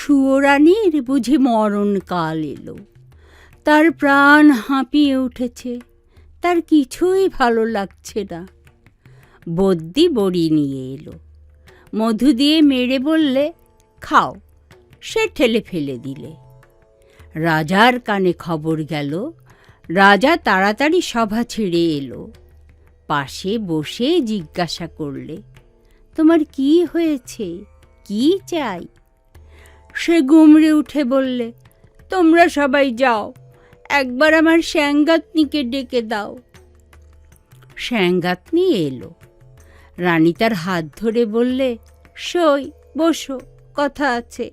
সুয়োরানীর বুঝি মরণকাল এলো। তার প্রাণ হাঁপিয়ে উঠেছে, তার কিছুই ভালো লাগছে না। বদ্যি বড়ি নিয়ে এলো। মধু দিয়ে মেরে বললে, খাও। সে ঠেলে ফেলে দিলে। রাজার কানে খবর গেল, রাজা তাড়াতাড়ি সভা ছেড়ে এলো। পাশে বসে জিজ্ঞাসা করলে, তোমার কি হয়েছে? কি চাই? সে উঠে বললে, তোমরা সবাই যাও, একবার আমার শ্যাঙ্গাতনিকে ডেকে দাও। শ্যাঙ্গাতনি এলো। রানী তার হাত ধরে বললে, সই, বসো, কথা আছে।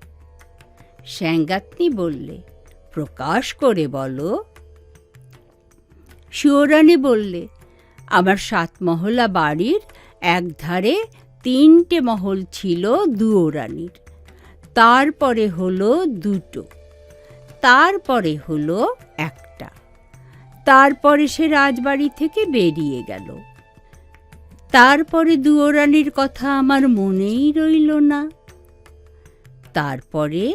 শ্যাঙ্গাতনি বললে, প্রকাশ করে বলো। শিওরানী বললে, আমার সাতমহলা বাড়ির একধারে তিনটে মহল ছিল দুয়োরানীর। তারপরে হলো দুটো, তারপরে হলো একটা। তারপরে সে রাজবাড়ি থেকে বেরিয়ে গেল। তারপরে দুয়োরানীর কথা আমার মনেই রইল না। তারপরে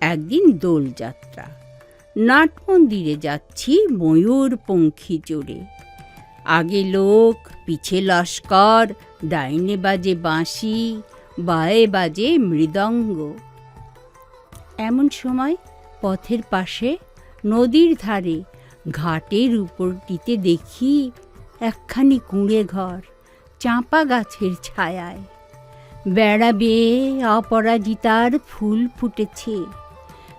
একদিন দোলযাত্রা নাট মন্দিরে যাচ্ছি ময়ূর পঙ্খী চড়ে। আগে লোক, পিছে লস্কর, ডাইনে বাজে বাঁশি, বায়ে বাজে মৃদঙ্গ। এমন সময় পথের পাশে নদীর ধারে ঘাটের উপরটিতে দেখি একখানি কুঁড়ে ঘর চাঁপা গাছের ছায়ায়। বেড়া বেয়ে অপরাজিতার ফুল ফুটেছে।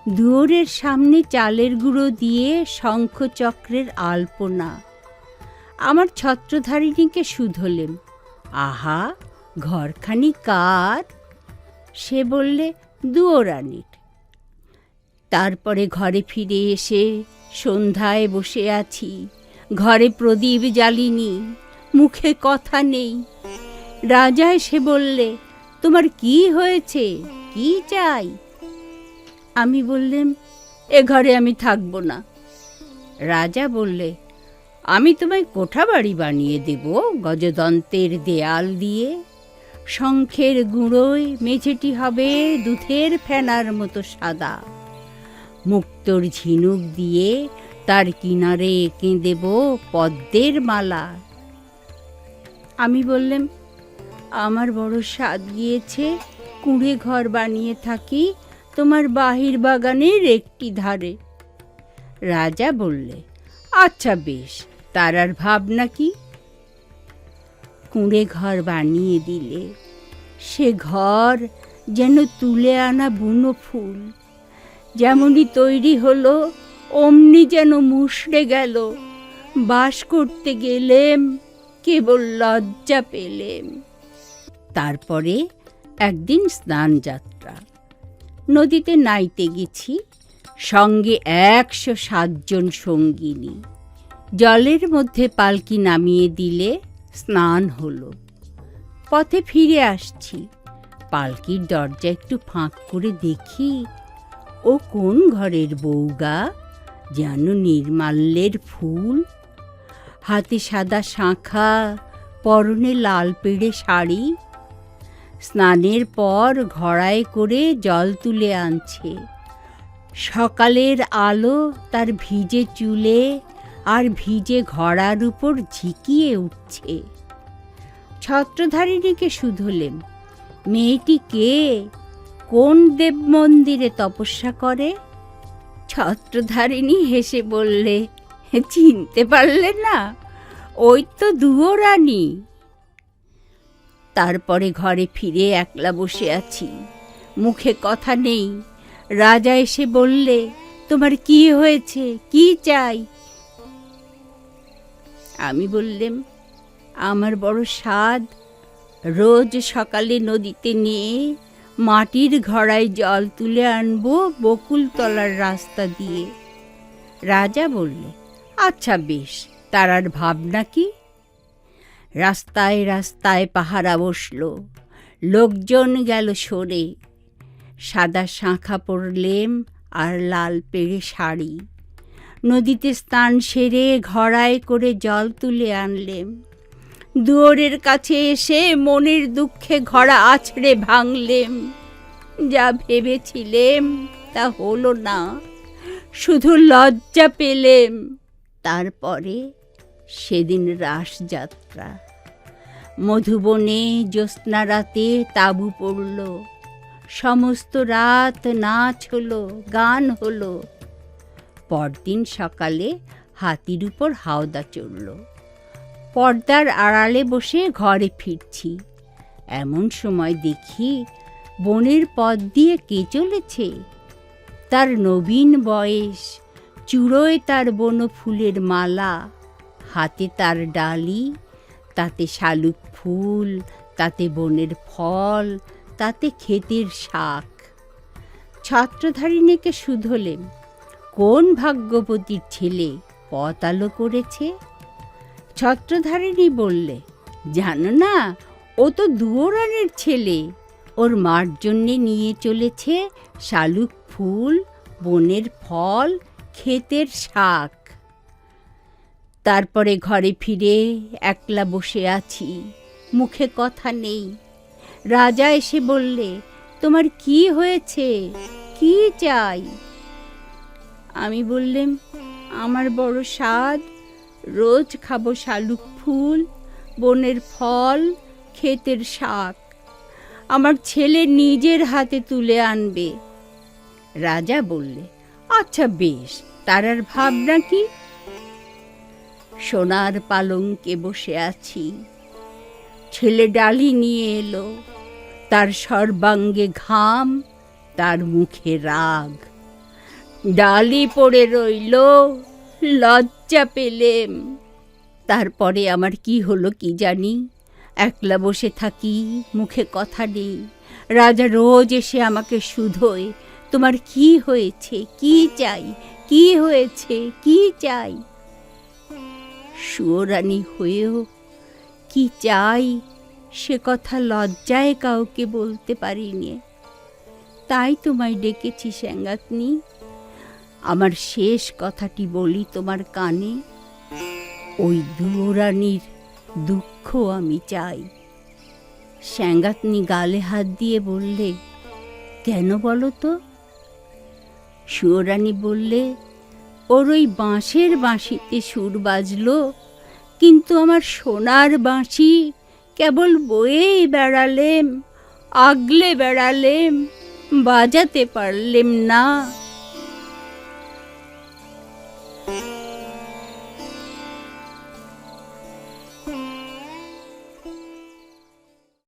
দুয়ারের সামনে চালের গুঁড়ো দিয়ে শঙ্খচক্রের আলপনা। আমার ছত্রধারিণীকে শুধলেম আহা, ঘরখানি কার? সে বললে, দুয়োরানির। তারপরে ঘরে ফিরে এসে সন্ধ্যায় বসে আছি। ঘরে প্রদীপ জ্বালিনি, মুখে কথা নেই। রাজা এসে বললে, তোমার কি হয়েছে? কি চাই? আমি বললেম, এ ঘরে আমি থাকব না। রাজা বললে, আমি তোমায় কোঠা বাড়ি বানিয়ে দেব, গজদন্তের দেয়াল দিয়ে। শঙ্খের গুঁড়োয় মেঝেটি হবে দুধের ফেনার মতো সাদা। মুক্তোর ঝিনুক দিয়ে তার কিনারে এঁকে দেব পদ্মের মালা। আমি বললাম, আমার বড় স্বাদ গিয়েছে, কুঁড়ে ঘর বানিয়ে থাকি তোমার বাহির বাগানের একটি ধারে। রাজা বললে আচ্ছা বেশ, তার আর ভাবনা কি? কুঁড়ে ঘর বানিয়ে দিলে সে ঘর যেন তুলে আনা বুনো ফুল। যেমনই তৈরি হলো, অমনি যেন মুষড়ে গেল। বাস করতে গেলেম, কেবল লজ্জা পেলেম। তারপরে একদিন স্নান যাত্রা নদীতে নাইতে গেছি, সঙ্গে একশো সাতজন সঙ্গিনী। জলের মধ্যে পালকি নামিয়ে দিলে স্নান হলো। পথে ফিরে আসছি, পালকির দরজা একটু ফাঁক করে দেখি ও কোন ঘরের বউগা? যেন নির্মাল্যের ফুল। হাতে সাদা শাঁখা, পরনে লাল পেড়ে শাড়ি। স্নানের পর ঘড়ায় করে জল তুলে আনছে। সকালের আলো তার ভিজে চুলে আর ভিজে ঘড়ার উপর ঝিকিয়ে উঠছে। ছত্রধারিণীকে শুধলেন, মেয়েটি কে? কোন দেব মন্দিরে তপস্যা করে? ছত্রধারিণী হেসে বললে, চিনতে পারলে না, ওই তো দুয়োরানী তারপরে ঘরে ফিরে একলা বসে আছি, মুখে কথা নেই। রাজা এসে বললে, তোমার কি হয়েছে? কি চাই? আমি বললেম, আমার বড় স্বাদ, রোজ সকালে নদীতে নিয়ে মাটির ঘড়ায় জল তুলে আনব বকুলতলার রাস্তা দিয়ে। রাজা বললে আচ্ছা বেশ, তার আর ভাবনা কি? রাস্তায় রাস্তায় পাহারা বসল, লোকজন গেল সরে। সাদা শাঁখা পরলেম আর লাল পেড়ে শাড়ি। নদীতে স্নান সেরে ঘড়ায় করে জল তুলে আনলেম। দুয়ারের কাছে এসে মনের দুঃখে ঘড়া আছড়ে ভাঙলেম। যা ভেবেছিলেম তা হলো না, শুধু লজ্জা পেলেম। তারপরে সেদিন রাসযাত্রা। মধুবনে জ্যোৎস্না রাতে তাঁবু পড়ল। সমস্ত রাত নাচ হলো, গান হলো। পরদিন সকালে হাতির উপর হাওদা চড়ল। পর্দার আড়ালে বসে ঘরে ফিরছি। এমন সময় দেখি বনের পথ দিয়ে কে চলেছে? তার নবীন বয়স, চূড়োয় তার বন ফুলের মালা, হাতে তার ডালি, তাতে শালুক ফুল, তাতে বনের ফল, তাতে ক্ষেতের শাক। ছত্রধারিণীকে শুধলেম কোন ভাগ্যবতীর ছেলে পথ আলো করেছে? ছত্রধারিণী বললে, জানো না, ও তো দুয়োরানের ছেলে। ওর মার জন্যে নিয়ে চলেছে শালুক ফুল, বনের ফল, ক্ষেতের শাক। তারপরে ঘরে ফিরে একলা বসে আছি, মুখে কথা নেই। রাজা এসে বললে, তোমার কি হয়েছে? কি চাই? আমি বললেম, আমার বড় স্বাদ রোজ খাব শালুক ফুল, বনের ফল, ক্ষেতের শাক। আমার ছেলে নিজের হাতে তুলে আনবে। রাজা বললে আচ্ছা বেশ, তার আর ভাবনা কি? সোনার পালঙ্কে বসে আছি। ছেলে ডালি নিয়ে এলো। তার সর্বাঙ্গে ঘাম, তার মুখে রাগ। ডালি পড়ে রইল, লজ্জা পেলেম। তারপরে আমার কি হলো কি জানি? একলা বসে থাকি, মুখে কথা নেই। রাজা রোজ এসে আমাকে শুধোয়, তোমার কি হয়েছে? কি চাই? কি হয়েছে? কি চাই? সুয়োরানী হয়েও, কি চাই? সে কথা লজ্জায় কাউকে বলতে পারিনি। তাই তোমায় ডেকেছি স্যাঙ্গাতনি আমার শেষ কথাটি বলি তোমার কানে। ওই দুয়োরানির দুঃখ আমি চাই। স্যাঙ্গাতনি গালে হাত দিয়ে বললে, কেন বলো তো? সুয়োরানী বললে, ওর ওই বাঁশের বাঁশিতে সুর বাজলো, কিন্তু আমার সোনার বাঁশি কেবল বয়েই বেড়ালেম, আগলে বেড়ালেম, বাজাতে পারলেম না।